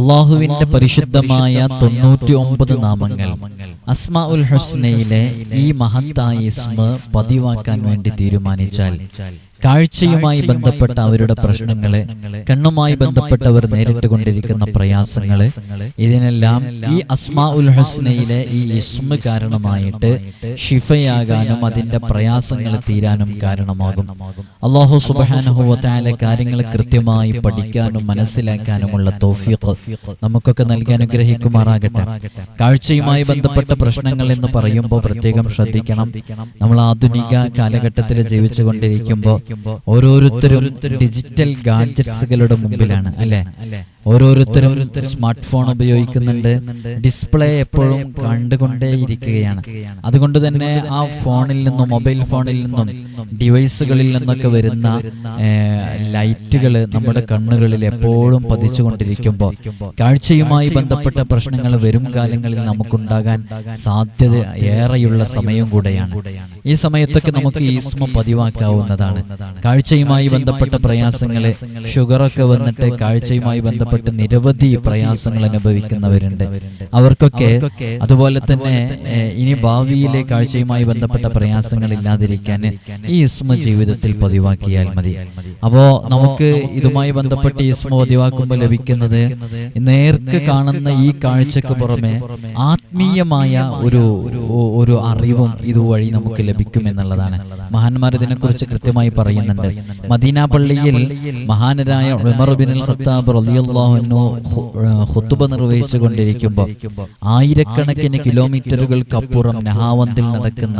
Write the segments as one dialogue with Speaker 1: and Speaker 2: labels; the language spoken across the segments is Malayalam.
Speaker 1: അള്ളാഹുവിന്റെ പരിശുദ്ധമായ തൊണ്ണൂറ്റി ഒമ്പത് നാമങ്ങൾ അസ്മാ ഉൽ ഹുസ്നയിലെ ഈ മഹത്തായ ഇസ്മ പതിവാക്കാൻ വേണ്ടി തീരുമാനിച്ചാൽ കാഴ്ചയുമായി ബന്ധപ്പെട്ട അവരുടെ പ്രശ്നങ്ങളെ കണ്ണുമായി ബന്ധപ്പെട്ടവർ നേരിട്ട് കൊണ്ടിരിക്കുന്ന പ്രയാസങ്ങളെ ഇതിനെല്ലാം ഈ അസ്മാ ഉൽ ഹസ്നയിലെ ഈ ഇസ്മ കാരണമായിട്ട് ഷിഫയാകാനും അതിന്റെ പ്രയാസങ്ങൾ തീരാനും കാരണമാകും. അള്ളാഹു സുബാനുഹുവത്തായ കാര്യങ്ങൾ കൃത്യമായി പഠിക്കാനും മനസ്സിലാക്കാനുമുള്ള തോഫീഖ് നമുക്കൊക്കെ നൽകി അനുഗ്രഹിക്കുമാറാകട്ടെ കാഴ്ചയുമായി ബന്ധപ്പെട്ട പ്രശ്നങ്ങൾ എന്ന് പറയുമ്പോൾ പ്രത്യേകം ശ്രദ്ധിക്കണം. നമ്മൾ ആധുനിക കാലഘട്ടത്തിൽ ജീവിച്ചു കൊണ്ടിരിക്കുമ്പോൾ ഓരോരുത്തരും ഡിജിറ്റൽ ഗാഡ്ജറ്റ്സുകളുടെ മുമ്പിലാണ് അല്ലെ? ഓരോരുത്തരും സ്മാർട്ട് ഫോൺ ഉപയോഗിക്കുന്നുണ്ട് ഡിസ്പ്ലേ എപ്പോഴും കണ്ടുകൊണ്ടേയിരിക്കുകയാണ്. അതുകൊണ്ട് തന്നെ ആ ഫോണിൽ നിന്നും മൊബൈൽ ഫോണിൽ നിന്നും ഡിവൈസുകളിൽ നിന്നൊക്കെ വരുന്ന ലൈറ്റുകൾ നമ്മുടെ കണ്ണുകളിൽ എപ്പോഴും പതിച്ചുകൊണ്ടിരിക്കുമ്പോൾ കാഴ്ചയുമായി ബന്ധപ്പെട്ട പ്രശ്നങ്ങൾ വരും കാലങ്ങളിൽ നമുക്കുണ്ടാകാൻ സാധ്യത ഏറെയുള്ള സമയം കൂടെയാണ്. ഈ സമയത്തൊക്കെ നമുക്ക് ഈസ്മ പതിവാക്കാവുന്നതാണ്. കാഴ്ചയുമായി ബന്ധപ്പെട്ട പ്രയാസങ്ങളെ ഷുഗറൊക്കെ വന്നിട്ട് കാഴ്ചയുമായി ബന്ധപ്പെട്ട് നിരവധി പ്രയാസങ്ങൾ അനുഭവിക്കുന്നവരുണ്ട്. അവർക്കൊക്കെ അതുപോലെ തന്നെ ഇനി ഭാവിയിലെ കാഴ്ചയുമായി ബന്ധപ്പെട്ട പ്രയാസങ്ങൾ ഇല്ലാതിരിക്കാൻ ഈ ഇസ്മ ജീവിതത്തിൽ പതിവാക്കിയാൽ മതി. അപ്പോ നമുക്ക് ഇതുമായി ബന്ധപ്പെട്ട് ഇസ്മ പതിവാക്കുമ്പോൾ ലഭിക്കുന്നത് നേർക്ക് കാണുന്ന ഈ കാഴ്ചക്ക് പുറമെ ആത്മീയമായ ഒരു ഒരു അറിവും ഇതുവഴി നമുക്ക് ലഭിക്കും എന്നുള്ളതാണ്. മഹാന്മാർ ഇതിനെക്കുറിച്ച് കൃത്യമായി പറയുന്നുണ്ട്. മദീന പള്ളിയിൽ മഹാനരായ ഉമർ ബിൻ ഖത്താബ് റളിയല്ലാഹു അൻഹു ഖുത്തുബ നിർവഹിച്ചു കൊണ്ടിരിക്കുമ്പോൾ ആയിരക്കണക്കിന് കിലോമീറ്ററുകൾക്കപ്പുറം നഹാവന്തിൽ നടക്കുന്ന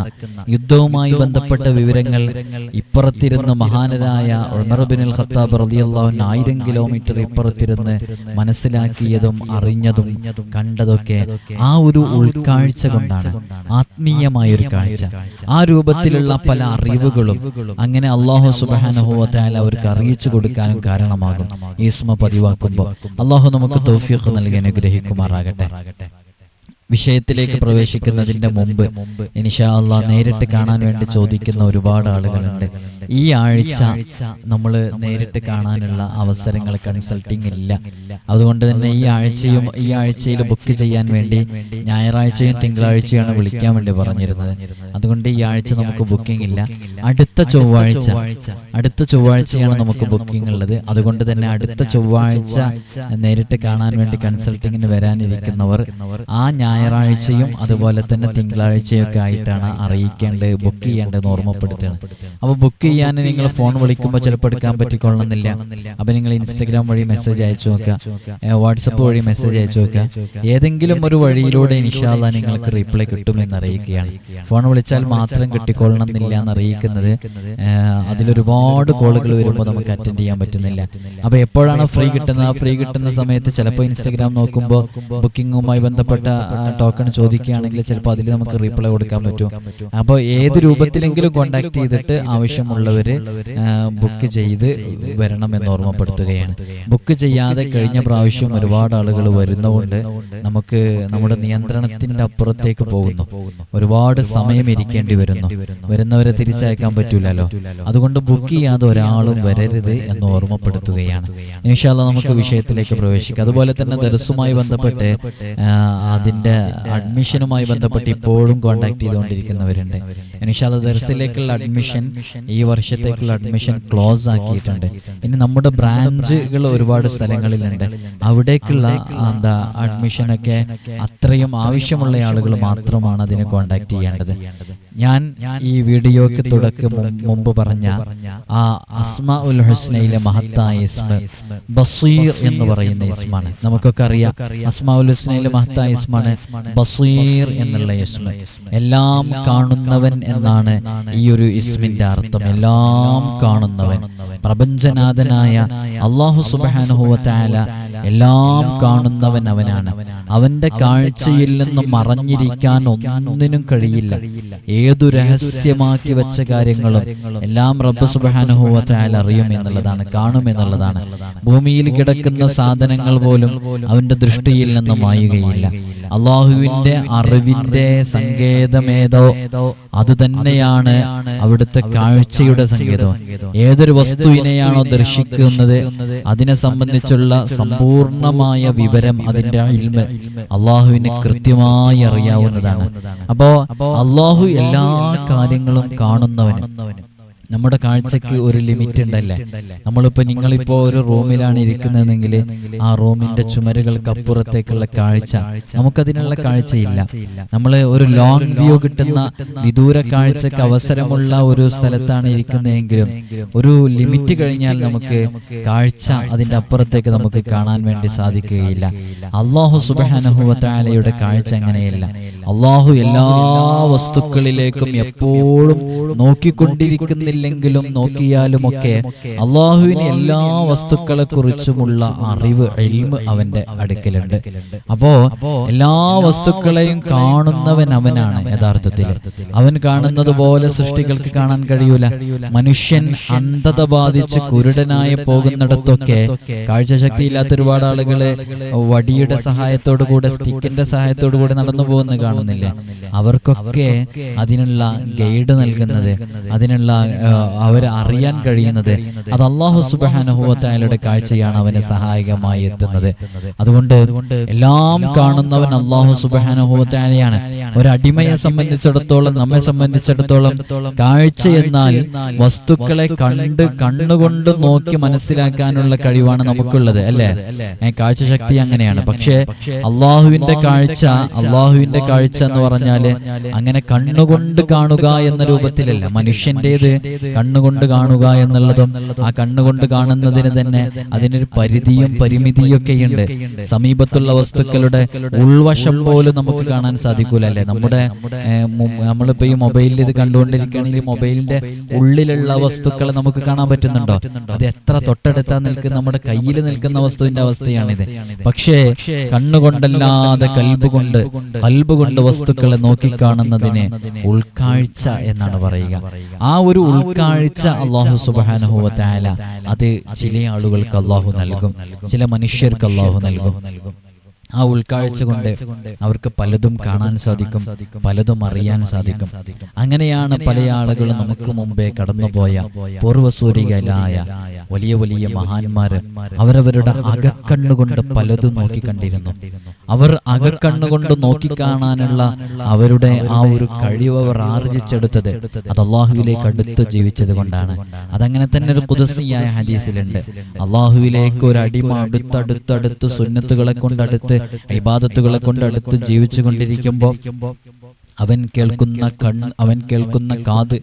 Speaker 1: യുദ്ധവുമായി ബന്ധപ്പെട്ട വിവരങ്ങൾ ഇപ്പുറത്തിരുന്ന് മഹാനരായ ഉമർബിനുൽ ഖത്താബ് റളിയല്ലാഹു അൻഹു ആയിരം കിലോമീറ്റർ ഇപ്പുറത്തിരുന്ന് മനസ്സിലാക്കിയതും അറിഞ്ഞതും കണ്ടതൊക്കെ ആ ഒരു ഉൾക്കാഴ്ച കൊണ്ടാണ്. ആത്മീയമായ ഒരു കാഴ്ച. ആ രൂപത്തിലുള്ള പല അറിവുകളും അങ്ങനെ അള്ളാഹു സുബാനുഭവത്തായാലും അവർക്ക് അറിയിച്ചു കൊടുക്കാനും കാരണമാകും. ഈസ്മ പതിവാക്കുമ്പോൾ അള്ളാഹു നമുക്ക് തൗഫീഖ് നൽകി അനുഗ്രഹിക്കുമാറാകട്ടെ. വിഷയത്തിലേക്ക് പ്രവേശിക്കുന്നതിന്റെ മുമ്പ് ഇനിഷാ അള്ളാ നേരിട്ട് കാണാൻ വേണ്ടി ചോദിക്കുന്ന ഒരുപാട് ആളുകളുണ്ട്. ഈ ആഴ്ച നമ്മൾ നേരിട്ട് കാണാനുള്ള അവസരങ്ങൾ കൺസൾട്ടിങ് ഇല്ല. അതുകൊണ്ട് തന്നെ ഈ ആഴ്ചയും ഈ ആഴ്ചയിൽ ബുക്ക് ചെയ്യാൻ വേണ്ടി ഞായറാഴ്ചയും തിങ്കളാഴ്ചയാണ് വിളിക്കാൻ വേണ്ടി പറഞ്ഞിരുന്നത്. അതുകൊണ്ട് ഈ ആഴ്ച നമുക്ക് ബുക്കിംഗ് ഇല്ല. അടുത്ത ചൊവ്വാഴ്ച അടുത്ത ചൊവ്വാഴ്ചയാണ് നമുക്ക് ബുക്കിംഗ് ഉള്ളത്. അതുകൊണ്ട് തന്നെ അടുത്ത ചൊവ്വാഴ്ച നേരിട്ട് കാണാൻ വേണ്ടി കൺസൾട്ടിങ്ങിന് വരാനിരിക്കുന്നവർ ആ ഞായറാഴ്ചയും അതുപോലെ തന്നെ തിങ്കളാഴ്ചയൊക്കെ ആയിട്ടാണ് അറിയിക്കേണ്ടത് ബുക്ക് ചെയ്യേണ്ടത് ഓർമ്മപ്പെടുത്തുകയാണ് അപ്പോൾ ബുക്ക് ചെയ്യാൻ നിങ്ങൾ ഫോൺ വിളിക്കുമ്പോൾ ചിലപ്പോൾ എടുക്കാൻ പറ്റിക്കൊള്ളണമെന്നില്ല അപ്പോൾ നിങ്ങൾ ഇൻസ്റ്റഗ്രാം വഴി മെസ്സേജ് അയച്ചു നോക്കുക വാട്സപ്പ് വഴി മെസ്സേജ് അയച്ചു നോക്കുക. ഏതെങ്കിലും ഒരു വഴിയിലൂടെ ഇൻഷാല്ല നിങ്ങൾക്ക് റീപ്ലൈ കിട്ടുമെന്ന് അറിയിക്കുകയാണ്. ഫോൺ വിളിച്ചാൽ മാത്രം കിട്ടിക്കൊള്ളണം എന്നില്ല എന്ന് അറിയിക്കുന്നത് അതിലൊരുപാട് കോളുകൾ വരുമ്പോൾ നമുക്ക് അറ്റൻഡ് ചെയ്യാൻ പറ്റുന്നില്ല. അപ്പോൾ എപ്പോഴാണ് ഫ്രീ കിട്ടുന്നത് ആ ഫ്രീ കിട്ടുന്ന സമയത്ത് ചിലപ്പോൾ ഇൻസ്റ്റഗ്രാം നോക്കുമ്പോൾ ബുക്കിങ്ങുമായി ബന്ധപ്പെട്ട ടോക്കൺ ചോദിക്കുകയാണെങ്കിൽ ചിലപ്പോൾ അതിൽ നമുക്ക് റീപ്ലൈ കൊടുക്കാൻ പറ്റും. അപ്പോൾ ഏത് രൂപത്തിലെങ്കിലും കോണ്ടാക്ട് ചെയ്തിട്ട് ആവശ്യമുള്ളവർ ബുക്ക് ചെയ്ത് വരണം എന്ന് ഓർമ്മപ്പെടുത്തുകയാണ്. ബുക്ക് ചെയ്യാതെ കഴിഞ്ഞ പ്രാവശ്യം ഒരുപാട് ആളുകൾ വരുന്നതുകൊണ്ട് നമുക്ക് നമ്മുടെ നിയന്ത്രണത്തിന്റെ അപ്പുറത്തേക്ക് പോകുന്നു. ഒരുപാട് സമയം ഇരിക്കേണ്ടി വരുന്നു. വരുന്നവരെ തിരിച്ചയക്കാൻ പറ്റൂലല്ലോ. അതുകൊണ്ട് ബുക്ക് ചെയ്യാതെ ഒരാളും വരരുത് എന്ന് ഓർമ്മപ്പെടുത്തുകയാണ്. ഇൻഷാല്ല നമുക്ക് വിഷയത്തിലേക്ക് പ്രവേശിക്കാം. അതുപോലെ തന്നെ ദർസുമായി ബന്ധപ്പെട്ട് അതിന്റെ അഡ്മിഷനുമായി ബന്ധപ്പെട്ട് ഇപ്പോഴും കോണ്ടാക്ട് ചെയ്തുകൊണ്ടിരിക്കുന്നവരുണ്ട്. ഇനിഷാല ദർസിലേക്കുള്ള അഡ്മിഷൻ ഈ വർഷത്തേക്കുള്ള അഡ്മിഷൻ ക്ലോസ് ആക്കിയിട്ടുണ്ട്. ഇനി നമ്മുടെ ബ്രാഞ്ചുകൾ ഒരുപാട് സ്ഥലങ്ങളിലുണ്ട്. അവിടേക്കുള്ള എന്താ അഡ്മിഷനൊക്കെ അത്രയും ആവശ്യമുള്ള ആളുകൾ മാത്രമാണ് അതിനെ കോണ്ടാക്ട് ചെയ്യേണ്ടത്. ഞാൻ ഈ വീഡിയോക്ക് തുടക്കം മുമ്പ് പറഞ്ഞ ആ അസ്മ ഉൽ ഹുസ്നയിലെ മഹത്തായ ഇസ്മ ബസീർ എന്ന് പറയുന്ന ഇസ്മാണ്. നമുക്കൊക്കെ അറിയാം അസ്മ ഉൽ ഹുസ്നയിലെ മഹത്തായ ഇസ്മാണ് ബസീർ എന്നുള്ള യസ്മ എല്ലാം കാണുന്നവൻ എന്നാണ് ഈ ഒരു ഇസ്മിന്റെ അർത്ഥം. എല്ലാം കാണുന്നവൻ. പ്രപഞ്ചനാഥനായ അള്ളാഹു സുബാനുഹുവത്തായ എല്ലാം കാണുന്നവൻ അവനാണ്. അവന്റെ കാഴ്ചയിൽ നിന്ന് മറഞ്ഞിരിക്കാൻ ഒന്നിനും കഴിയില്ല. ഏതു രഹസ്യമാക്കി വെച്ച കാര്യങ്ങളും എല്ലാം റബ്ബ് സുബാനുഭവത്തായാൽ അറിയും എന്നുള്ളതാണ്. കാണും എന്നുള്ളതാണ്. ഭൂമിയിൽ കിടക്കുന്ന സാധനങ്ങൾ പോലും അവന്റെ ദൃഷ്ടിയിൽ നിന്ന് മായുകയില്ല. അള്ളാഹുവിന്റെ അറിവിന്റെ സങ്കേതമേതോ അത് തന്നെയാണ് അവിടുത്തെ കാഴ്ചയുടെ സങ്കേതം. ഏതൊരു വസ്തുവിനെയാണോ ദർശിക്കുന്നത്? അതിനെ സംബന്ധിച്ചുള്ള സമ്പൂർണ സമ്പൂർണമായ വിവരം അതിന്റെ ഇൽമ അള്ളാഹുവിന് കൃത്യമായി അറിയാവുന്നതാണ്. അപ്പോ അള്ളാഹു എല്ലാ കാര്യങ്ങളും കാണുന്നവനും നമ്മുടെ കാഴ്ചക്ക് ഒരു ലിമിറ്റ് ഉണ്ടല്ലേ? നമ്മളിപ്പോ നിങ്ങളിപ്പോ ഒരു റൂമിലാണ് ഇരിക്കുന്നതെങ്കിൽ ആ റൂമിന്റെ ചുമരുകൾക്കപ്പുറത്തേക്കുള്ള കാഴ്ച. നമുക്കതിനുള്ള കാഴ്ചയില്ല. നമ്മൾ ഒരു ലോങ് വ്യൂ കിട്ടുന്ന വിദൂര കാഴ്ചക്ക് അവസരമുള്ള ഒരു സ്ഥലത്താണ് ഇരിക്കുന്നതെങ്കിലും ഒരു ലിമിറ്റ് കഴിഞ്ഞാൽ നമുക്ക് കാഴ്ച അതിന്റെ അപ്പുറത്തേക്ക് നമുക്ക് കാണാൻ വേണ്ടി സാധിക്കുകയില്ല. അള്ളാഹു സുബാനഹുവത്താലയുടെ കാഴ്ച അങ്ങനെയല്ല. അള്ളാഹു എല്ലാ വസ്തുക്കളിലേക്കും എപ്പോഴും നോക്കിക്കൊണ്ടിരിക്കുന്നില്ലെങ്കിലും നോക്കിയാലും ഒക്കെ അള്ളാഹുവിന് എല്ലാ വസ്തുക്കളെ കുറിച്ചുമുള്ള അറിവ് എൽമ് അവന്റെ അടുക്കലുണ്ട്. അപ്പോ എല്ലാ വസ്തുക്കളെയും കാണുന്നവൻ അവനാണ് യഥാർത്ഥത്തിൽ. അവൻ കാണുന്നത് പോലെ സൃഷ്ടികൾക്ക് കാണാൻ കഴിയൂല. മനുഷ്യൻ അന്ധത ബാധിച്ച് കുരുടനായി പോകുന്നിടത്തൊക്കെ കാഴ്ചശക്തി ഇല്ലാത്ത ഒരുപാട് ആളുകൾ വടിയുടെ സഹായത്തോടു കൂടെ സ്റ്റിക്കിന്റെ സഹായത്തോടു കൂടെ നടന്നു പോകുന്ന കാണുന്നില്ലേ. അവർക്കൊക്കെ അതിനുള്ള ഗൈഡ് നൽകുന്നത് അതിനുള്ള അവർ അറിയാൻ കഴിയുന്നത്. അത് അള്ളാഹു സുബാനുഭവത്തായാലുടെ കാഴ്ചയാണ് അവന് സഹായകമായി എത്തുന്നത്. അതുകൊണ്ട് എല്ലാം കാണുന്നവൻ അള്ളാഹു സുബാനുഭവത്തായാണ് ഒരടിമയെ സംബന്ധിച്ചിടത്തോളം നമ്മെ സംബന്ധിച്ചിടത്തോളം കാഴ്ച എന്നാൽ വസ്തുക്കളെ കണ്ട് കണ്ണുകൊണ്ട് നോക്കി മനസ്സിലാക്കാനുള്ള കഴിവാണ് നമുക്കുള്ളത് അല്ലേ? കാഴ്ചശക്തി അങ്ങനെയാണ്. പക്ഷേ അള്ളാഹുവിന്റെ കാഴ്ച അള്ളാഹുവിന്റെ കാഴ്ച എന്ന് പറഞ്ഞാൽ അങ്ങനെ കണ്ണുകൊണ്ട് കാണുക എന്ന രൂപത്തിലല്ല. മനുഷ്യന്റേത് കണ്ണുകൊണ്ട് കാണുക എന്നുള്ളതും ആ കണ്ണുകൊണ്ട് കാണുന്നതിന് തന്നെ അതിനൊരു പരിധിയും പരിമിതിയൊക്കെയുണ്ട്. സമീപത്തുള്ള വസ്തുക്കളുടെ ഉൾവശം പോലും നമുക്ക് കാണാൻ സാധിക്കൂല അല്ലേ നമ്മുടെ നമ്മളിപ്പോ ഈ മൊബൈലിൽ ഇത് കണ്ടുകൊണ്ടിരിക്കുകയാണെങ്കിൽ മൊബൈലിന്റെ ഉള്ളിലുള്ള വസ്തുക്കളെ നമുക്ക് കാണാൻ പറ്റുന്നുണ്ടോ? അത് എത്ര തൊട്ടടുത്താ നിൽക്കുന്ന നമ്മുടെ കയ്യിൽ നിൽക്കുന്ന വസ്തുവിന്റെ അവസ്ഥയാണിത്. പക്ഷേ കണ്ണുകൊണ്ടല്ലാതെ കൽബ് കൊണ്ട് കൽബ് കൊണ്ട് വസ്തുക്കളെ നോക്കിക്കാണുന്നതിന് ഉൾക്കാഴ്ച എന്നാണ് പറയുക. ആ ഒരു ഉൾക്കാഴ്ച അള്ളാഹു സുബാനുഹുവല അത് ചില ആളുകൾക്ക് അള്ളാഹു നൽകും ചില മനുഷ്യർക്ക് അള്ളാഹു നൽകും. ആ ഉൾക്കാഴ്ച കൊണ്ട് അവർക്ക് പലതും കാണാൻ സാധിക്കും പലതും അറിയാൻ സാധിക്കും. അങ്ങനെയാണ് പല ആളുകളും നമുക്ക് മുമ്പേ കടന്നുപോയ പൂർവസൂരികളായ വലിയ വലിയ മഹാന്മാര് അവരവരുടെ അകക്കണ്ണുകൊണ്ട് പലതും നോക്കിക്കണ്ടിരുന്നു. അവർ അകക്കണ്ണുകൊണ്ട് നോക്കിക്കാണാനുള്ള അവരുടെ ആ ഒരു കഴിവ് അവർ ആർജിച്ചെടുത്തത് അത് അള്ളാഹുവിലേക്ക് അടുത്ത് ജീവിച്ചത് കൊണ്ടാണ്. അതങ്ങനെ തന്നെ ഒരു കുതസിയായ ഹദീസിലുണ്ട്. അള്ളാഹുവിലേക്ക് ഒരു അടിമ അടുത്തടുത്തടുത്ത് സുന്നത്തുകളെ കൊണ്ടടുത്ത് ഇബാദത്തുകളെ കൊണ്ടടുത്ത് ജീവിച്ചു കൊണ്ടിരിക്കുമ്പോൾ അവൻ കേൾക്കുന്ന കണ്ണ് അവൻ കേൾക്കുന്ന കാത്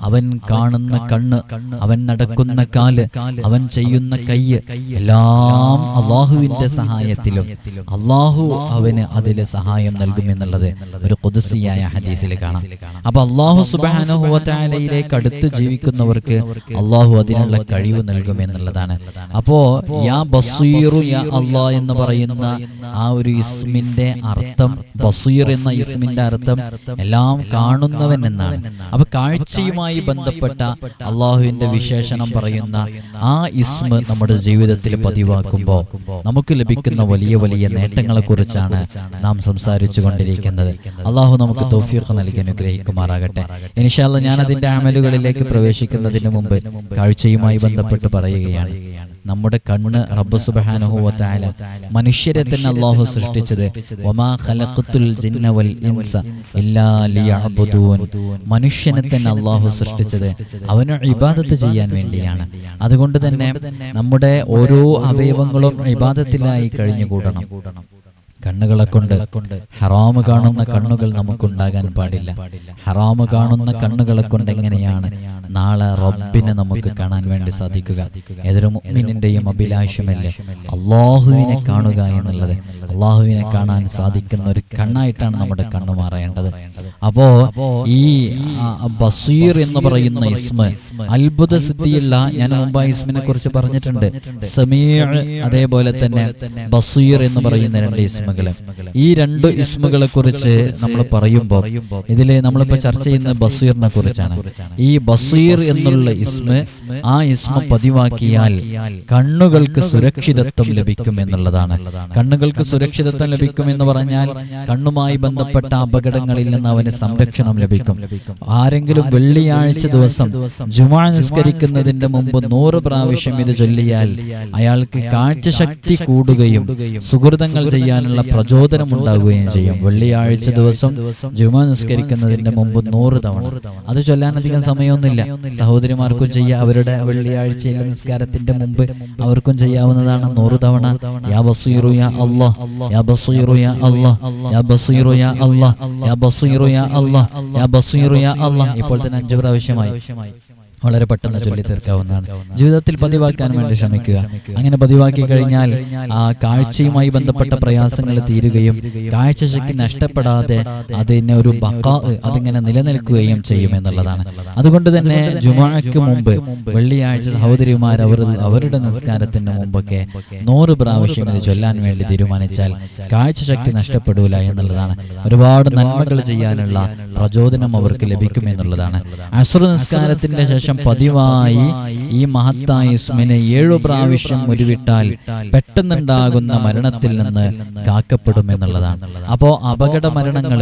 Speaker 1: അവൻ കാണുന്ന കണ്ണ് അവൻ നടക്കുന്ന കാൽ അവൻ ചെയ്യുന്ന കയ്യ് എല്ലാം അള്ളാഹുവിന്റെ സഹായത്തിലും അള്ളാഹു അവന് അതിൽ സഹായം നൽകുമെന്നുള്ളത് ഒരു കൊതുസിയായ ഹദീസിൽ കാണാം. അപ്പൊ അള്ളാഹു സുബാനുഹുവലയിലേക്ക് അടുത്ത് ജീവിക്കുന്നവർക്ക് അള്ളാഹു അതിനുള്ള കഴിവ് നൽകുമെന്നുള്ളതാണ് അപ്പോ യാ ബസീറു യാ അള്ളാഹ് എന്ന് പറയുന്ന ആ ഒരു ഇസ്മിന്റെ അർത്ഥം ബസീർ എന്ന ഇസ്മിന്റെ അർത്ഥം എല്ലാം കാണുന്നവൻ എന്നാണ്. അപ്പൊ കാഴ്ചയുമായി ബന്ധപ്പെട്ട അള്ളാഹുവിന്റെ വിശേഷണം പറയുന്ന ആ ഇസ്മ നമ്മുടെ ജീവിതത്തിൽ പതിവാക്കുമ്പോൾ നമുക്ക് ലഭിക്കുന്ന വലിയ വലിയ നേട്ടങ്ങളെ കുറിച്ചാണ് നാം സംസാരിച്ചു കൊണ്ടിരിക്കുന്നത് അള്ളാഹു നമുക്ക് തോഫിയൊക്കെ നൽകി അനുഗ്രഹിക്കുമാറാകട്ടെ. ഇനിഷാല്ല ഞാൻ അതിന്റെ അമലുകളിലേക്ക് പ്രവേശിക്കുന്നതിന് മുമ്പ് കാഴ്ചയുമായി ബന്ധപ്പെട്ട് പറയുകയാണ്. നമ്മുടെ കണ്ണ് റബ്ബ് സുബാനുഹുവത്തായ മനുഷ്യരെ തന്നെ അള്ളാഹു സൃഷ്ടിച്ചത്. ഒമാ ഖലഖത്തുൽ ഇൻസ ഇല്ലാ ലിയഅബുദൂൻ. മനുഷ്യനെ തന്നെ അള്ളാഹു സൃഷ്ടിച്ചത്. അവന് ഇബാദത്ത് ചെയ്യാൻ വേണ്ടിയാണ്. അതുകൊണ്ട് തന്നെ നമ്മുടെ ഓരോ അവയവങ്ങളും ഇബാദത്തിലായി കഴിഞ്ഞുകൂടണം. കണ്ണുകളെ കൊണ്ട് ഹറാമ് കാണുന്ന കണ്ണുകൾ നമുക്കുണ്ടാകാൻ പാടില്ല. ഹറാമ് കാണുന്ന കണ്ണുകളെ കൊണ്ട് എങ്ങനെയാണ് നാളെ റബ്ബിനെ നമുക്ക് കാണാൻ വേണ്ടി സാധിക്കുക? ഏതൊരു മുഅ്മിനിന്റെയും അഭിലാഷമല്ലേ? അള്ളാഹുവിനെ കാണുക എന്നുള്ളത്. അള്ളാഹുവിനെ കാണാൻ സാധിക്കുന്ന ഒരു കണ്ണായിട്ടാണ് നമ്മുടെ കണ്ണ് മാറേണ്ടത്. അപ്പോ ഈ ബസീർ എന്ന് പറയുന്ന ഇസ്മ അത്ഭുത സിദ്ധിയുള്ള ഞാൻ മുമ്പ് ഇസ്മിനെ കുറിച്ച് പറഞ്ഞിട്ടുണ്ട്. സമീർ അതേപോലെ തന്നെ ബസീർ എന്ന് പറയുന്ന രണ്ട് ഇസ്മുകൾ ഇസ്മുകൾ ഈ രണ്ട് ഇസ്മുകളെ കുറിച്ച് നമ്മൾ പറയുമ്പോൾ ഇതിൽ നമ്മളിപ്പോൾ ചർച്ച ചെയ്യുന്ന ബസീറിനെ കുറിച്ചാണ്. ഈ ബസീർ എന്നുള്ള ഇസ്മ ആ ഇസ്മ പതിവാക്കിയാൽ കണ്ണുകൾക്ക് സുരക്ഷിതത്വം ലഭിക്കും എന്നുള്ളതാണ്. കണ്ണുകൾക്ക് സുരക്ഷിതത്വം ലഭിക്കും എന്ന് പറഞ്ഞാൽ കണ്ണുമായി ബന്ധപ്പെട്ട അപകടങ്ങളിൽ നിന്ന് അവന് സംരക്ഷണം ലഭിക്കും. ആരെങ്കിലും വെള്ളിയാഴ്ച ദിവസം ജുമാ നിസ്കരിക്കുന്നതിന്റെ മുമ്പ് നൂറ് പ്രാവശ്യം ഇത് ചൊല്ലിയാൽ അയാൾക്ക് കാഴ്ചശക്തി കൂടുകയും സുഹൃതങ്ങൾ ചെയ്യാനുള്ള പ്രചോദനം ഉണ്ടാകുകയും ചെയ്യും. വെള്ളിയാഴ്ച ദിവസം ജുമ നിസ്കരിക്കുന്നതിന്റെ മുമ്പ് നൂറ് തവണ. അത് ചൊല്ലാനധികം സമയമൊന്നുമില്ല. സഹോദരിമാർക്കും ചെയ്യാം. അവരുടെ വെള്ളിയാഴ്ചയിലെ നിസ്കാരത്തിന്റെ മുമ്പ് അവർക്കും ചെയ്യാവുന്നതാണ് നൂറ് തവണ. യാ ബസീറു യാ അല്ലാഹ് യാ ബസീറു യാ അല്ലാഹ് യാ ബസീറു യാ അല്ലാഹ് യാ ബസീറു യാ അല്ലാഹ് യാ ബസീറു യാ അല്ലാഹ് ഇപ്പോൾ തന്നെ അഞ്ചു പ്രാവശ്യമായി. വളരെ പെട്ടെന്ന് ചൊല്ലി തീർക്കാവുന്നതാണ് ജീവിതത്തിൽ പതിവാക്കാൻ വേണ്ടി ശ്രമിക്കുക. അങ്ങനെ പതിവാക്കി കഴിഞ്ഞാൽ ആ കാഴ്ചയുമായി ബന്ധപ്പെട്ട പ്രയാസങ്ങൾ തീരുകയും കാഴ്ചശക്തി നഷ്ടപ്പെടാതെ അതിനെ ഒരു ബക്കാ അതിങ്ങനെ നിലനിൽക്കുകയും ചെയ്യും എന്നുള്ളതാണ്. അതുകൊണ്ട് തന്നെ ജുമാക്ക് മുമ്പ് വെള്ളിയാഴ്ച സഹോദരിമാർ അവർ അവരുടെ നിസ്കാരത്തിന് മുമ്പൊക്കെ നൂറ് പ്രാവശ്യം ഇത് ചൊല്ലാൻ വേണ്ടി തീരുമാനിച്ചാൽ കാഴ്ചശക്തി നഷ്ടപ്പെടൂല എന്നുള്ളതാണ്. ഒരുപാട് നന്മകൾ ചെയ്യാനുള്ള പ്രചോദനം അവർക്ക് ലഭിക്കും എന്നുള്ളതാണ്. അസുർ നിസ്കാരത്തിന്റെ ശേഷം പതിവായി ഈ മഹത്തായ ഇസ്മിനെ ഏഴു പ്രാവശ്യം ഉരുവിട്ടാൽ പെട്ടെന്നുണ്ടാകുന്ന മരണത്തിൽ നിന്ന് കാക്കപ്പെടും എന്നുള്ളതാണ് അപ്പോ അപകട മരണങ്ങൾ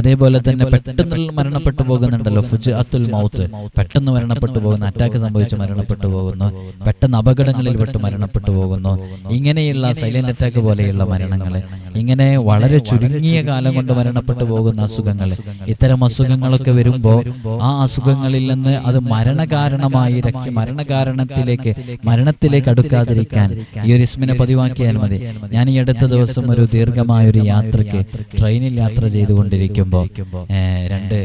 Speaker 1: അതേപോലെ തന്നെ പെട്ടെന്ന് മരണപ്പെട്ടു പോകുന്നുണ്ടല്ലോ. ഫുജ് അത്തുൽ മൗത്ത്. പെട്ടെന്ന് മരണപ്പെട്ടു പോകുന്നു അറ്റാക്ക് സംഭവിച്ച് മരണപ്പെട്ടു പോകുന്നു. പെട്ടെന്ന് അപകടങ്ങളിൽ പെട്ട് മരണപ്പെട്ടു പോകുന്നു. ഇങ്ങനെയുള്ള സൈലന്റ് അറ്റാക്ക് പോലെയുള്ള മരണങ്ങൾ ഇങ്ങനെ വളരെ ചുരുങ്ങിയ കാലം കൊണ്ട് മരണപ്പെട്ടു പോകുന്ന അസുഖങ്ങൾ ഇത്തരം അസുഖങ്ങളൊക്കെ വരുമ്പോൾ ആ അസുഖങ്ങളിൽ നിന്ന് അത് മരണകാരണമായി രക്ഷ മരണകാരണത്തിലേക്ക് മരണത്തിലേക്ക് അടുക്കാതിരിക്കാൻ ഈ ഒരു ഇസ്മിനെ പതിവാക്കിയാൽ മതി. ഞാൻ ഈ അടുത്ത ദിവസം ഒരു ദീർഘമായ ഒരു യാത്രയ്ക്ക് ട്രെയിനിൽ യാത്ര ചെയ്തുകൊണ്ടിരിക്കുമ്പോൾ രണ്ട്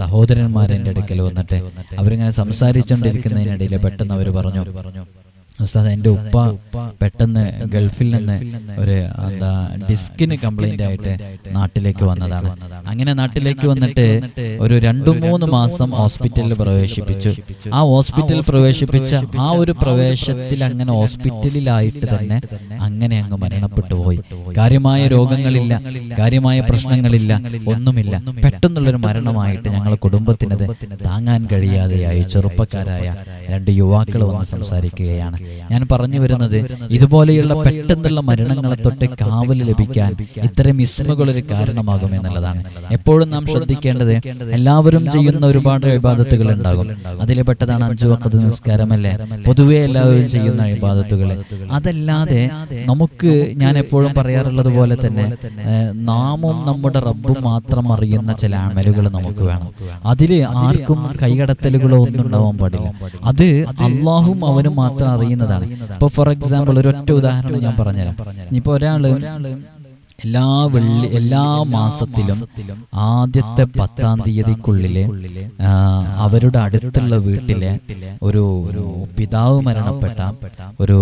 Speaker 1: സഹോദരന്മാർ എന്റെ അടുക്കൽ വന്നിട്ട് അവരിങ്ങനെ സംസാരിച്ചുകൊണ്ടിരിക്കുന്നതിനിടയിൽ പെട്ടെന്ന് അവർ പറഞ്ഞു ഉസ്താദ് എന്റെ ഉപ്പ പെട്ടെന്ന് ഗൾഫിൽ നിന്ന് ഒരു എന്താ ഡിസ്കിന് കംപ്ലൈന്റ് ആയിട്ട് നാട്ടിലേക്ക് വന്നതാണ്. അങ്ങനെ നാട്ടിലേക്ക് വന്നിട്ട് ഒരു രണ്ടു മൂന്ന് മാസം ഹോസ്പിറ്റലിൽ പ്രവേശിപ്പിച്ചു. ആ ഹോസ്പിറ്റലിൽ പ്രവേശിപ്പിച്ച ആ ഒരു പ്രവേശത്തിൽ അങ്ങനെ ഹോസ്പിറ്റലിലായിട്ട് തന്നെ അങ്ങനെ അങ്ങ് മരണപ്പെട്ടു പോയി. കാര്യമായ രോഗങ്ങളില്ല കാര്യമായ പ്രശ്നങ്ങളില്ല ഒന്നുമില്ല. പെട്ടെന്നുള്ളൊരു മരണമായിട്ട് ഞങ്ങളെ കുടുംബത്തിനത് താങ്ങാൻ കഴിയാതെയായി ചെറുപ്പക്കാരായ രണ്ട് യുവാക്കൾ വന്ന് സംസാരിക്കുകയാണ്. ഞാൻ പറഞ്ഞു വരുന്നത് ഇതുപോലെയുള്ള പെട്ടെന്നുള്ള മരണങ്ങളെ തൊട്ട് കാവൽ ലഭിക്കാൻ ഇത്തരം ഇസ്മുകൾ ഒരു കാരണമാകും എന്നുള്ളതാണ്. എപ്പോഴും നാം ശ്രദ്ധിക്കേണ്ടത് എല്ലാവരും ചെയ്യുന്ന ഒരുപാട് വിവാദത്തുകൾ ഉണ്ടാകും. അതിൽ പെട്ടതാണ് അഞ്ചു വക്കത്ത് നിസ്കാരമല്ലേ? പൊതുവെ എല്ലാവരും ചെയ്യുന്ന വിവാദത്തുകൾ അതല്ലാതെ നമുക്ക് ഞാൻ എപ്പോഴും പറയാറുള്ളത് പോലെ തന്നെ നാമും നമ്മുടെ റബ്ബും മാത്രം അറിയുന്ന ചില അമലുകൾ നമുക്ക് വേണം. അതിൽ ആർക്കും കൈകടത്തലുകളോ ഒന്നും ഉണ്ടാവാൻ പാടില്ല. അത് അള്ളാഹും അവനും മാത്രം അറിയുന്നതാണ്. ഇപ്പൊ ഫോർ എക്സാമ്പിൾ ഒരു ഒറ്റ ഉദാഹരണം ഞാൻ പറഞ്ഞുതരാം. ഇപ്പൊ ഒരാൾ എല്ലാ വെള്ളി എല്ലാ മാസത്തിലും ആദ്യത്തെ പത്താം തീയതിക്കുള്ളിൽ അവരുടെ അടുത്തുള്ള വീട്ടിലെ ഒരു ഒരു പിതാവ് മരണപ്പെട്ട ഒരു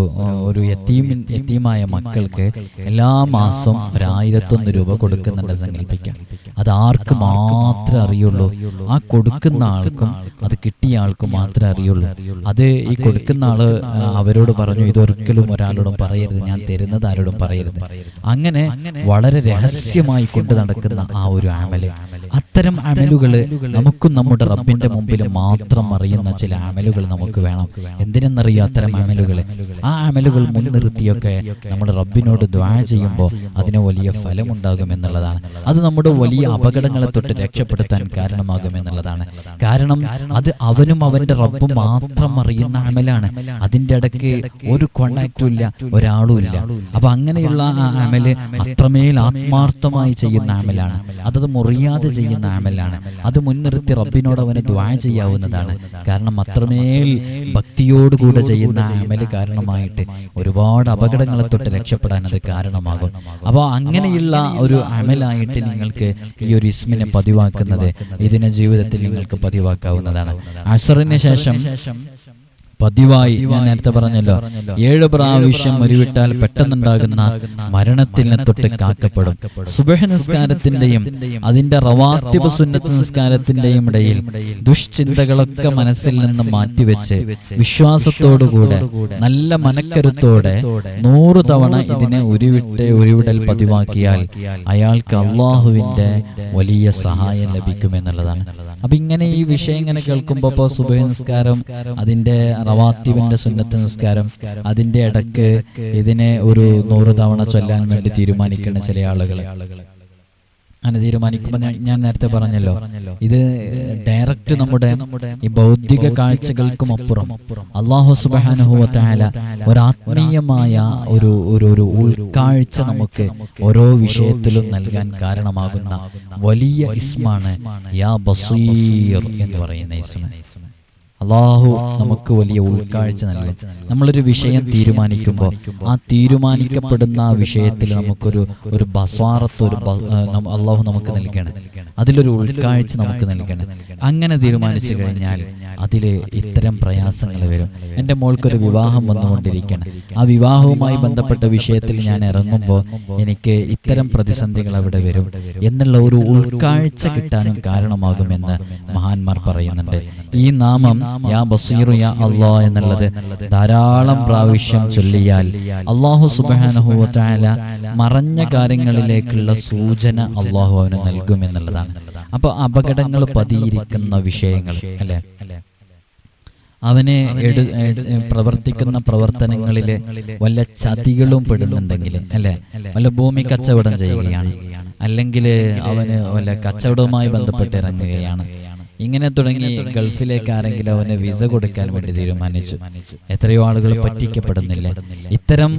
Speaker 1: ഒരു എത്തീം എത്തീമായ മക്കൾക്ക് എല്ലാ മാസം ഒരു ആയിരത്തൊന്ന് രൂപ കൊടുക്കുന്നുണ്ട് സങ്കല്പിക്കാം. അത് ആർക്ക് മാത്രമേ അറിയുള്ളൂ. ആ കൊടുക്കുന്ന ആൾക്കും അത് കിട്ടിയ ആൾക്കും മാത്രമേ അറിയുള്ളൂ. അത് ഈ കൊടുക്കുന്ന ആൾ അവരോട് പറഞ്ഞു ഇതൊരിക്കലും ഒരാളോടും പറയരുത്. ഞാൻ തരുന്നത് ആരോടും പറയരുത്. അങ്ങനെ വളരെ രഹസ്യമായി കൊണ്ടു നടക്കുന്ന ആ ഒരു അമൽ അത്തരം അമലുകൾ നമുക്കും നമ്മുടെ റബ്ബിന്റെ മുമ്പിൽ മാത്രം അറിയുന്ന ചില അമലുകൾ നമുക്ക് വേണം. എന്തിനെന്നറിയോ അത്തരം അമലുകൾ? ആ അമലുകൾ മുൻനിർത്തിയൊക്കെ നമ്മൾ റബ്ബിനോട് ദ്വാ ചെയ്യുമ്പോൾ അതിന് വലിയ ഫലമുണ്ടാകും എന്നുള്ളതാണ്. അത് നമ്മുടെ വലിയ അപകടങ്ങളെ തൊട്ട് രക്ഷപ്പെടുത്താൻ കാരണമാകും എന്നുള്ളതാണ്. കാരണം അത് അവനും അവന്റെ റബ്ബും മാത്രം അറിയുന്ന അമലാണ്. അതിന്റെ ഇടയ്ക്ക് ഒരു കോണ്ടാക്റ്റും ഇല്ല ഒരാളും ഇല്ല അപ്പൊ അങ്ങനെയുള്ള ആ അമൽ അത്രമേൽ ആത്മാർത്ഥമായി ചെയ്യുന്ന അമലാണ്. അതത് മുറിയാതെ ചെയ്യുന്ന അമലാണ് അത് മുൻനിർത്തി റബ്ബിനോട് അവന് ദ്വാ ചെയ്യാവുന്നതാണ്. കാരണം അത്രമേൽ ഭക്തിയോടുകൂടെ ചെയ്യുന്ന അമൽ കാരണമായിട്ട് ഒരുപാട് അപകടങ്ങളെ തൊട്ട് രക്ഷപ്പെടാൻ അത് കാരണമാകും. അപ്പോൾ അങ്ങനെയുള്ള ഒരു അമലായിട്ട് നിങ്ങൾക്ക് ഈ ഒരു ഇസ്മിനെ പതിവാക്കുന്നത് ഇതിനെ ജീവിതത്തിൽ നിങ്ങൾക്ക് പതിവാക്കാവുന്നതാണ്. അസറിന് ശേഷം പതിവായി ഞാൻ നേരത്തെ പറഞ്ഞല്ലോ. ഏഴ് പ്രാവശ്യം ഉരുവിട്ടാൽ പെട്ടെന്നുണ്ടാകുന്ന മരണത്തിന് തൊട്ട് കാക്കപ്പെടും. സുബഹ നിസ്കാരത്തിന്റെയും അതിന്റെ റവാത്തിബ് സുന്നത്ത് നിസ്കാരത്തിന്റെയും ഇടയിൽ ദുഷ്ചിന്തകളൊക്കെ മനസ്സിൽ നിന്ന് മാറ്റിവെച്ച് വിശ്വാസത്തോടുകൂടെ നല്ല മനക്കരുത്തോടെ നൂറ് തവണ ഇതിനെ ഉരുവിട്ട് ഉരുവിടൽ പതിവാക്കിയാൽ അയാൾക്ക് അള്ളാഹുവിന്റെ വലിയ സഹായം ലഭിക്കുമെന്നുള്ളതാണ്. അപ്പൊ ഇങ്ങനെ ഈ വിഷയം ഇങ്ങനെ കേൾക്കുമ്പോൾ ഇപ്പോൾ സുബഹ നിസ്കാരം അതിന്റെ റവാത്തിബിന്റെ സുന്നത്ത് നിസ്കാരം. അതിന്റെ ഇടയ്ക്ക് ഇതിനെ ഒരു നൂറ് തവണ ചൊല്ലാൻ വേണ്ടി തീരുമാനിക്കുന്ന ചില ആളുകൾ അങ്ങനെ തീരുമാനിക്കുമ്പോൾ ഞാൻ നേരത്തെ പറഞ്ഞല്ലോ ഇത് ഡയറക്റ്റ് നമ്മുടെ ഈ ബൗദ്ധിക കാഴ്ചകൾക്കും അപ്പുറം. അള്ളാഹു സുബാനുഭവത്തായ ഒരാത്മീയമായ ഒരു ഒരു ഒരു ഉൾക്കാഴ്ച നമുക്ക് ഓരോ വിഷയത്തിലും നൽകാൻ കാരണമാകുന്ന വലിയ ഇസ്മാണ് യാ ബസീർ എന്ന് പറയുന്ന ഇസ്മ. അള്ളാഹു നമുക്ക് വലിയ ഉൾക്കാഴ്ച നൽകും. നമ്മളൊരു വിഷയം തീരുമാനിക്കുമ്പോൾ ആ തീരുമാനിക്കപ്പെടുന്ന ആ വിഷയത്തിൽ നമുക്കൊരു ഒരു ബസ്വാറത്ത് ഒരു അള്ളാഹു നമുക്ക് നൽകണം. അതിലൊരു ഉൾക്കാഴ്ച നമുക്ക് നൽകണം. അങ്ങനെ തീരുമാനിച്ചു കഴിഞ്ഞാൽ അതിൽ ഇത്തരം പ്രയാസങ്ങൾ വരും. എന്റെ മോൾക്കൊരു വിവാഹം വന്നുകൊണ്ടിരിക്കണം ആ വിവാഹവുമായി ബന്ധപ്പെട്ട വിഷയത്തിൽ ഞാൻ ഇറങ്ങുമ്പോൾ എനിക്ക് ഇത്തരം പ്രതിസന്ധികൾ അവിടെ വരും. എന്നുള്ള ഒരു ഉൾക്കാഴ്ച കിട്ടാനും കാരണമാകുമെന്ന് മഹാന്മാർ പറയുന്നുണ്ട്. ഈ നാമം യാ ബസീറു യാ അള്ളാ എന്നുള്ളത് ധാരാളം പ്രാവശ്യം ചൊല്ലിയാൽ അള്ളാഹു സുബാനഹുല മറഞ്ഞ കാര്യങ്ങളിലേക്കുള്ള സൂചന അള്ളാഹു അവന് നൽകുമെന്നുള്ളതാണ്. അപ്പൊ അപകടങ്ങൾ പതിയിരിക്കുന്ന വിഷയങ്ങൾ അല്ലെ? അവനെ പ്രവർത്തിക്കുന്ന പ്രവർത്തനങ്ങളിൽ വല്ല ചതികളും പെടുന്നുണ്ടെങ്കിൽ അല്ലെ? വല്ല ഭൂമി കച്ചവടം ചെയ്യുകയാണ്. അല്ലെങ്കിൽ അവന് വല്ല കച്ചവടവുമായി ബന്ധപ്പെട്ട് ഇറങ്ങുകയാണ്. ഇങ്ങനെ തുടങ്ങി ഗൾഫിലേക്ക് ആരെങ്കിലും അവന് വിസ കൊടുക്കാൻ വേണ്ടി തീരുമാനിച്ചു. എത്രയോ ആളുകൾ പറ്റിക്കപ്പെടുന്നില്ല? ഇത്തരം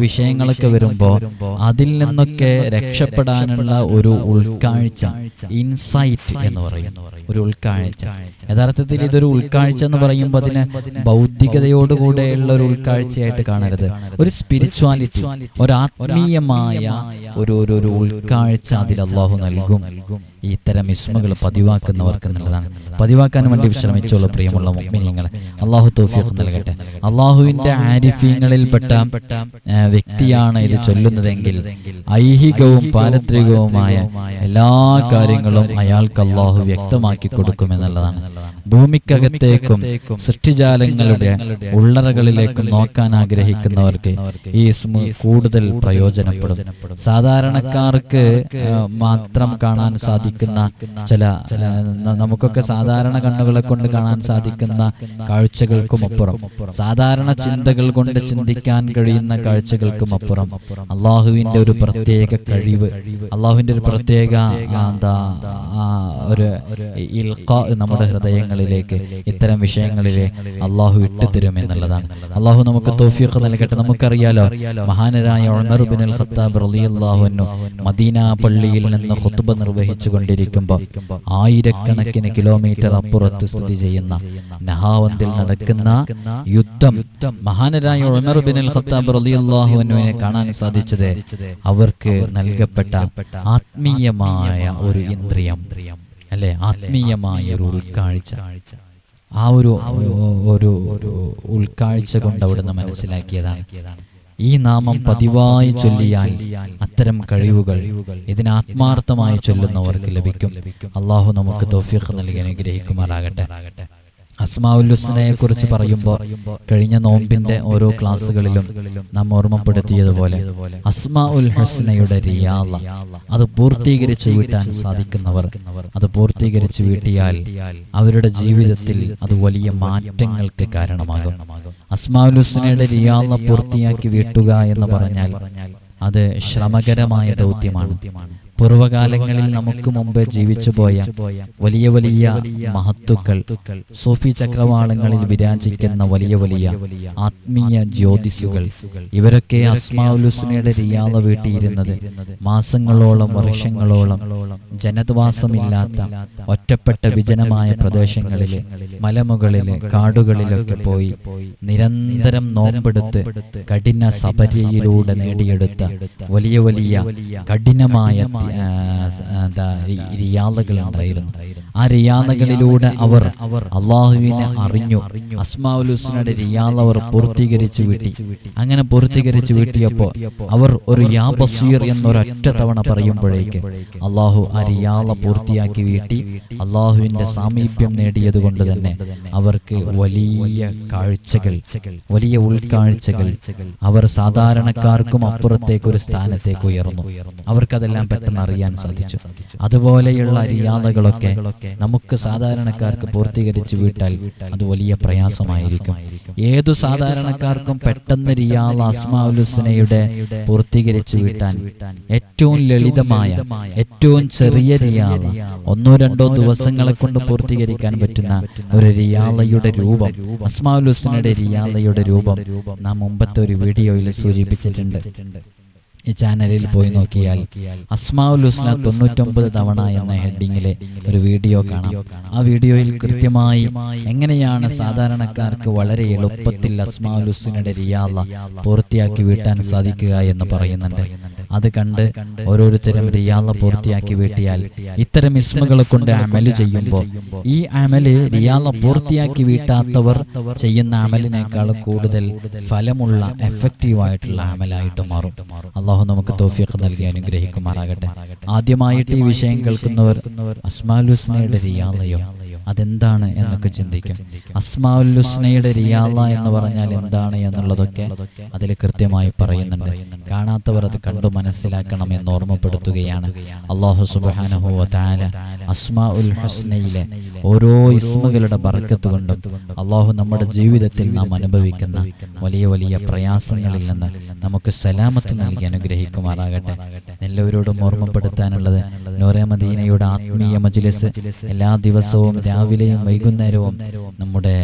Speaker 1: വിഷയങ്ങളൊക്കെ വരുമ്പോൾ അതിൽ നിന്നൊക്കെ രക്ഷപ്പെടാനുള്ള ഒരു ഉൾക്കാഴ്ച ഇൻസൈറ്റ് എന്ന് പറയും. ഒരു ഉൾക്കാഴ്ച. യഥാർത്ഥത്തിൽ ഇതൊരു ഉൾക്കാഴ്ച എന്ന് പറയുമ്പോൾ അതിന് ഭൗതികതയോടുകൂടെയുള്ള ഒരു ഉൾക്കാഴ്ചയായിട്ട് കാണരുത്. ഒരു സ്പിരിച്വാലിറ്റി ഒരു ആത്മീയമായ ഒരു ഒരു ഒരു ഉൾക്കാഴ്ച അതിൽ അള്ളാഹു നൽകും. ഇത്തരം ഇസ്മകൾ പതിവാക്കുന്നവർക്ക് എന്നുള്ളതാണ് പതിവാക്കാൻ വേണ്ടി വിശ്രമിച്ചോളൂ പ്രിയമുള്ള മുഗ്മിനിയങ്ങളെ അള്ളാഹു തോഫിയൊക്കെ നൽകട്ടെ. അള്ളാഹുവിന്റെ ആരിഫ്യങ്ങളിൽപ്പെട്ട വ്യക്തിയാണ് ഇത് ചൊല്ലുന്നതെങ്കിൽ ഐഹികവും പാരത്രികവുമായ എല്ലാ കാര്യങ്ങളും അയാൾക്ക് അള്ളാഹു വ്യക്തമാക്കി കൊടുക്കുമെന്നുള്ളതാണ് ഭൂമിക്കകത്തേക്കും സൃഷ്ടിജാലങ്ങളുടെ ഉള്ളറകളിലേക്കും നോക്കാൻ ആഗ്രഹിക്കുന്നവർക്ക് ഈ ഇസ്മു കൂടുതൽ പ്രയോജനപ്പെടും. സാധാരണക്കാർക്ക് മാത്രം കാണാൻ സാധിക്കുന്ന ചില ആ, ന- നമുക്കൊക്കെ സാധാരണ കണ്ണുകളെ കൊണ്ട് കാണാൻ സാധിക്കുന്ന കാഴ്ചകൾക്കും അപ്പുറം. സാധാരണ ചിന്തകൾ കൊണ്ട് ചിന്തിക്കാൻ കഴിയുന്ന കാഴ്ചകൾക്കും അപ്പുറം. അള്ളാഹുവിന്റെ ഒരു പ്രത്യേക കഴിവ്. അള്ളാഹുവിന്റെ ഒരു പ്രത്യേക എന്താ ഒരു നമ്മുടെ ഹൃദയങ്ങളിലേക്ക് ഇത്തരം വിഷയങ്ങളിലെ അള്ളാഹു ഇട്ടുതരും എന്നുള്ളതാണ്. അള്ളാഹു നമുക്ക് തോഫിയൊക്കെ നൽകട്ടെ നമുക്കറിയാലോ. മഹാനരായ Umar bin al Khattab Medina പള്ളിയിൽ നിന്ന് ഹുത്തുബ നിർവഹിച്ചു കൊണ്ടിരിക്കുമ്പോൾ ആയിരക്കണക്കിന് കിലോമീറ്റർ അപ്പുറത്ത് സ്ഥിതി ചെയ്യുന്ന നഹാവന്തിൽ നടക്കുന്ന യുദ്ധം മഹാനരായ ഉമർ ബിൻ അൽ ഖത്താബ് അൻഹുവിനെ കാണാൻ സാധിച്ചത് അവർക്ക് നൽകപ്പെട്ട ആത്മീയമായ ഒരു ഇന്ദ്രിയം. അല്ലെ? ആത്മീയമായ ഒരു ഉൾക്കാഴ്ച. ആ ഒരു ഒരു ഒരു ഉൾക്കാഴ്ച കൊണ്ട് അവിടുന്ന് മനസ്സിലാക്കിയതാണ്. ഈ നാമം പതിവായി ചൊല്ലിയാൽ അത്തരം കഴിവുകൾ ഇതിന് ആത്മാർത്ഥമായി ചൊല്ലുന്നവർക്ക് ലഭിക്കും. അള്ളാഹു നമുക്ക് തൗഫീഖ് നൽകി അനുഗ്രഹിക്കുമാറാകട്ടെ. അസ്മാഉല്ലുസ്നെ കുറിച്ച് പറയുമ്പോൾ കഴിഞ്ഞ നോമ്പിന്റെ ഓരോ ക്ലാസ്സുകളിലും നാം ഓർമ്മപ്പെടുത്തിയതുപോലെ അസ്മാ ഉൽ ഹസ്നയുടെ റിയാല അത് പൂർത്തീകരിച്ചു വീട്ടാൻ സാധിക്കുന്നവർ അത് പൂർത്തീകരിച്ചു വീട്ടിയാൽ അവരുടെ ജീവിതത്തിൽ അത് വലിയ മാറ്റങ്ങൾക്ക് കാരണമാകും. അസ്മാഉൽ ഹുസ്നയുടെ റിയാല പൂർത്തിയാക്കി വീട്ടുക എന്ന് പറഞ്ഞാൽ അത് ശ്രമകരമായ ദൗത്യമാണ്. പൂർവകാലങ്ങളിൽ നമുക്ക് മുമ്പ് ജീവിച്ചു പോയ വലിയ വലിയ മഹത്തുക്കൾ. സൂഫി ചക്രവാളങ്ങളിൽ വിരാജിക്കുന്ന വലിയ വലിയ ആത്മീയ ജ്യോതിസുകൾ. ഇവരൊക്കെ അസ്മാഉലുസ്നയുടെ റിയാദ വീട്ടിയിരുന്നത്. മാസങ്ങളോളം വർഷങ്ങളോളം ജനതവാസമില്ലാത്ത ഒറ്റപ്പെട്ട വിജനമായ പ്രദേശങ്ങളിൽ മലമുകളിൽ കാടുകളിലൊക്കെ പോയി നിരന്തരം നോമ്പെടുത്ത് കഠിന സപര്യയിലൂടെ നേടിയെടുത്ത വലിയ വലിയ കഠിനമായ എന്താ റിയാദകൾ ഉണ്ടായിരുന്നു. ആ റിയാദകളിലൂടെ അവർ അള്ളാഹുവിനെ അറിഞ്ഞു. അസ്മാഉൽ ഹുസ്നയുടെ റിയാദ അവർ പൂർത്തീകരിച്ചു വീട്ടി. അങ്ങനെ പൂർത്തീകരിച്ചു വീട്ടിയപ്പോ അവർ ഒരു യാ ബസീർ എന്നൊരൊറ്റ തവണ പറയുമ്പോഴേക്ക് അള്ളാഹു ആ റിയാദ പൂർത്തിയാക്കി വീട്ടി. അള്ളാഹുവിന്റെ സാമീപ്യം നേടിയത് കൊണ്ട് തന്നെ അവർക്ക് വലിയ കാഴ്ചകൾ വലിയ ഉൾക്കാഴ്ചകൾ അവർ സാധാരണക്കാർക്കും അപ്പുറത്തേക്ക് ഒരു സ്ഥാനത്തേക്ക് ഉയർന്നു. അവർക്കതെല്ലാം പെട്ടെന്ന് അറിയാൻ സാധിച്ചു. അതുപോലെയുള്ള റിയാദകളൊക്കെ നമുക്ക് സാധാരണക്കാർക്ക് പൂർത്തീകരിച്ചു വിട്ടാൽ അത് വലിയ പ്രയാസമായിരിക്കും. ഏതു സാധാരണക്കാർക്കും പെട്ടെന്ന് റിയാദ് അസ്മാഉലുസ്നയുടെ പൂർത്തീകരിച്ചു വിട്ടാൻ ഏറ്റവും ലളിതമായ ഏറ്റവും ചെറിയ റിയാദ ഒന്നോ രണ്ടോ ദിവസങ്ങളെ കൊണ്ട് പൂർത്തീകരിക്കാൻ പറ്റുന്ന ഒരു റിയാദയുടെ രൂപം അസ്മാഉലുസ്നയുടെ റിയാദയുടെ രൂപം നാം മുമ്പത്തെ ഒരു വീഡിയോയിൽ സൂചിപ്പിച്ചിട്ടുണ്ട്. ചാനലിൽ പോയി നോക്കിയാൽ അസ്മാവുൽ ഹുസ്ന തൊണ്ണൂറ്റൊമ്പത് തവണ എന്ന ഹെഡിങ്ങിലെ ഒരു വീഡിയോ കാണാം. ആ വീഡിയോയിൽ കൃത്യമായി എങ്ങനെയാണ് സാധാരണക്കാർക്ക് വളരെ എളുപ്പത്തിൽ അസ്മാവുൽ ഹുസ്നയുടെ റിയാല പൂർത്തിയാക്കി വീട്ടാൻ സാധിക്കുക എന്ന് പറയുന്നുണ്ട്. അത് കണ്ട് ഓരോരുത്തരും റിയാല പൂർത്തിയാക്കി വീട്ടിയാൽ ഇത്തരം ഇസ്മുകളെ കൊണ്ട് അമൽ ചെയ്യുമ്പോൾ ഈ അമൽ റിയാല പൂർത്തിയാക്കി വീട്ടാത്തവർ ചെയ്യുന്ന അമലിനേക്കാൾ കൂടുതൽ ഫലമുള്ള എഫക്റ്റീവ് ആയിട്ടുള്ള അമലായിട്ട് മാറും. അള്ളാഹു നമുക്ക് തോഫിയൊക്കെ നൽകി അനുഗ്രഹിക്കുമാറാകട്ടെ. ആദ്യമായിട്ട് ഈ വിഷയം കേൾക്കുന്നവർ അസ്മാലുസ്നയുടെ റിയാദയോ? അതെന്താണ് എന്നൊക്കെ ചിന്തിക്കും. അസ്മാലുസ്നയുടെ റിയാല എന്ന് പറഞ്ഞാൽ എന്താണ് എന്നുള്ളതൊക്കെ അതിൽ കൃത്യമായി പറയുന്നുണ്ട്. കാണാത്തവർ അത് കണ്ടു മനസ്സിലാക്കണം എന്ന് ഓർമ്മപ്പെടുത്തുകയാണ്. അള്ളാഹു സുബാനഹുവ താല അസ്മാ ഉൽ ഹസ്നയിലെ ഓരോ ഇസ്മുകളുടെ ബർക്കത്ത് കൊണ്ടും അള്ളാഹു നമ്മുടെ ജീവിതത്തിൽ നാം അനുഭവിക്കുന്ന വലിയ വലിയ പ്രയാസങ്ങളിൽ നിന്ന് നമുക്ക് സലാമത്ത് നൽകി അനുഗ്രഹിക്കുമാറാകട്ടെ. എല്ലാവരോടും ഓർമ്മപ്പെടുത്താനുള്ളത് നോറ മദീനയുടെ ആത്മീയ മജ്ലിസ് എല്ലാ ദിവസവും രാവിലെയും വൈകുന്നേരവും നമ്മുടെ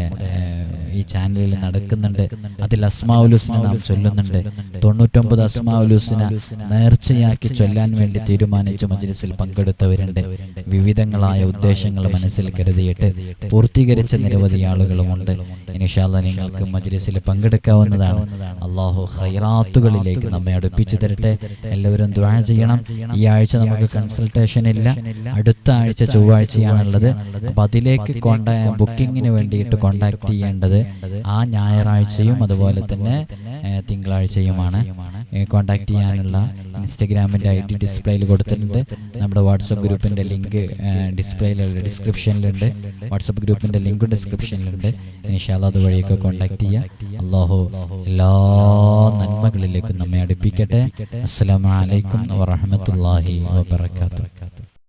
Speaker 1: ഈ ചാനലിൽ നടക്കുന്നുണ്ട്. അതിൽ അസ്മാഉലുസിനെ നാം ചൊല്ലുന്നുണ്ട്. തൊണ്ണൂറ്റൊമ്പത് അസ്മാഉലുസിനെ നേർച്ചയാക്കി ചൊല്ലാൻ വേണ്ടി തീരുമാനിച്ച മജ്ലിസിൽ പങ്കെടുത്തവരുണ്ട്. വിവിധങ്ങളായ ഉദ്ദേശങ്ങൾ മനസ്സിൽ കരുതിയിട്ട് പൂർത്തീകരിച്ച നിരവധി ആളുകളുമുണ്ട്. ഇനിഷാല്ല നിങ്ങൾക്ക് മജ്ലിസിൽ പങ്കെടുക്കാവുന്നതാണ്. അള്ളാഹു ഹൈറാത്തുകളിലേക്ക് നമ്മെ അടുപ്പിച്ചു തരട്ടെ. എല്ലാവരും ദ്വാ ചെയ്യണം. ഈ ആഴ്ച നമുക്ക് കൺസൾട്ടേഷൻ ഇല്ല അടുത്ത ആഴ്ച ചൊവ്വാഴ്ചയാണുള്ളത്. അപ്പൊ അതിലേക്ക് കോണ്ടാ ബുക്കിങ്ങിന് വേണ്ടിയിട്ട് കോണ്ടാക്ട് ചെയ്യേണ്ടത് ആ ഞായറാഴ്ചയും അതുപോലെ തന്നെ തിങ്കളാഴ്ചയുമാണ്. കോണ്ടാക്ട് ചെയ്യാനുള്ള ഇൻസ്റ്റഗ്രാമിന്റെ ഐ ഡി ഡിസ്പ്ലേയിൽ കൊടുത്തിട്ടുണ്ട്. നമ്മുടെ വാട്സപ്പ് ഗ്രൂപ്പിന്റെ ലിങ്ക് ഡിസ്പ്ലേയിലുള്ള ഡിസ്ക്രിപ്ഷനിലുണ്ട് വാട്സപ്പ് ഗ്രൂപ്പിന്റെ ലിങ്ക് ഡിസ്ക്രിപ്ഷനിലുണ്ട് ഇൻഷാല്ല അതുവഴിയൊക്കെ കോണ്ടാക്ട് ചെയ്യുക അള്ളാഹു എല്ലാ നന്മകളിലേക്കും നമ്മെ അടുപ്പിക്കട്ടെ. അസ്സലാമു അലൈക്കും വാഹമത്തല്ലാഹി വബർക്കാത്തു